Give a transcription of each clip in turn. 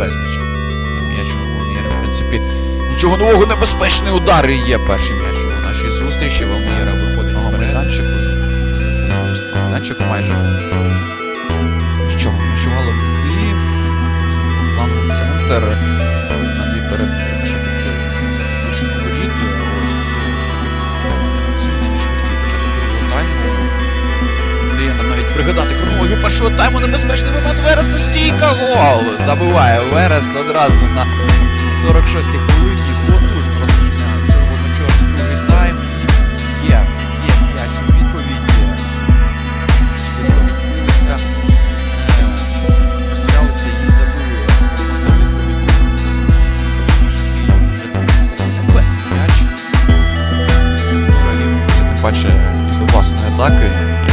безпечний. М'яч Воломієра, в принципі, нічого нового небезпечний удар і є перший м'яч у нашій зустрічі. Воломієра виходить на майданчику. Майданчик майже нічого не чувало. І в центр. Першого тайму. Небезпечний момент Вереса стійка гол. Забиває Верес одразу на 46-й хвилині. Потужно розпочинає червоно-чорний другий тайм. І є, є м'яч у відповідь. Швидко. Е, і забили. М'яч. Тим паче після власної атаки.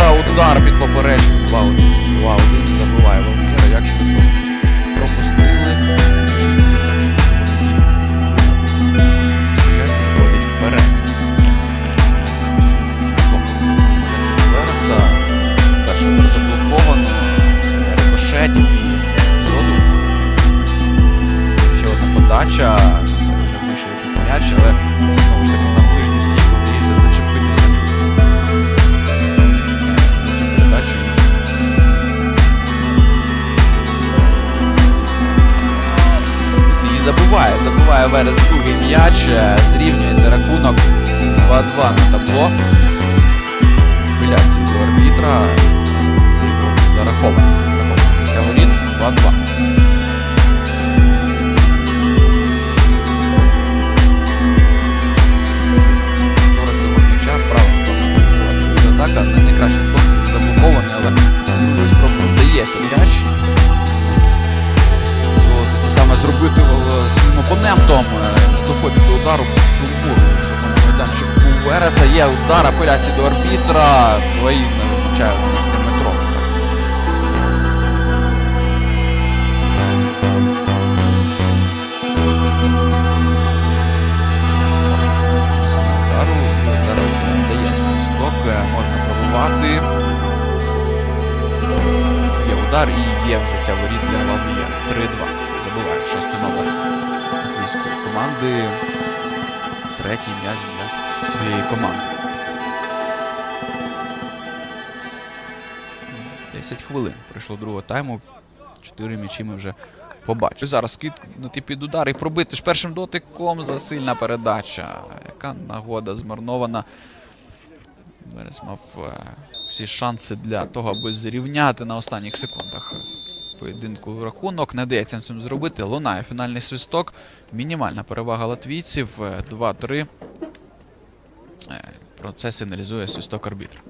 Валмєра, удар під поперечку 2-1. 2-1 забиває як швидко пропустили. Виходить вперед. Вереса. Перший заблоковано. Рикошетів і зоду. Ще одна подача. Забуває Верес другий е, Зрівнюється рахунок 2-2 на табло. Апеляції до арбітра. Своїм опонентом. Е, доходить до удару Сумбур. Що там майданчик у Вереса є удар апеляції до арбітра. Твої не визначає 11 метром. Саме удару. Зараз дає свисток, е, можна пробувати. Є удар і є взяття воріт для Валмія. 3-2. Забуває шостий номер команди. Третій м'яч для своєї команди. 10 хвилин пройшло другого тайму. Чотири м'ячі ми вже побачили. Зараз скиднути під удар і пробити ж першим дотиком засильна передача. Яка нагода змарнована. Верес мав е, всі шанси для того, аби зрівняти на останніх секундах поєдинку рахунок. Не дається цим зробити. Лунає фінальний свисток. Мінімальна перевага латвійців. е, 2-3. Е, Про це сигналізує свисток арбітра.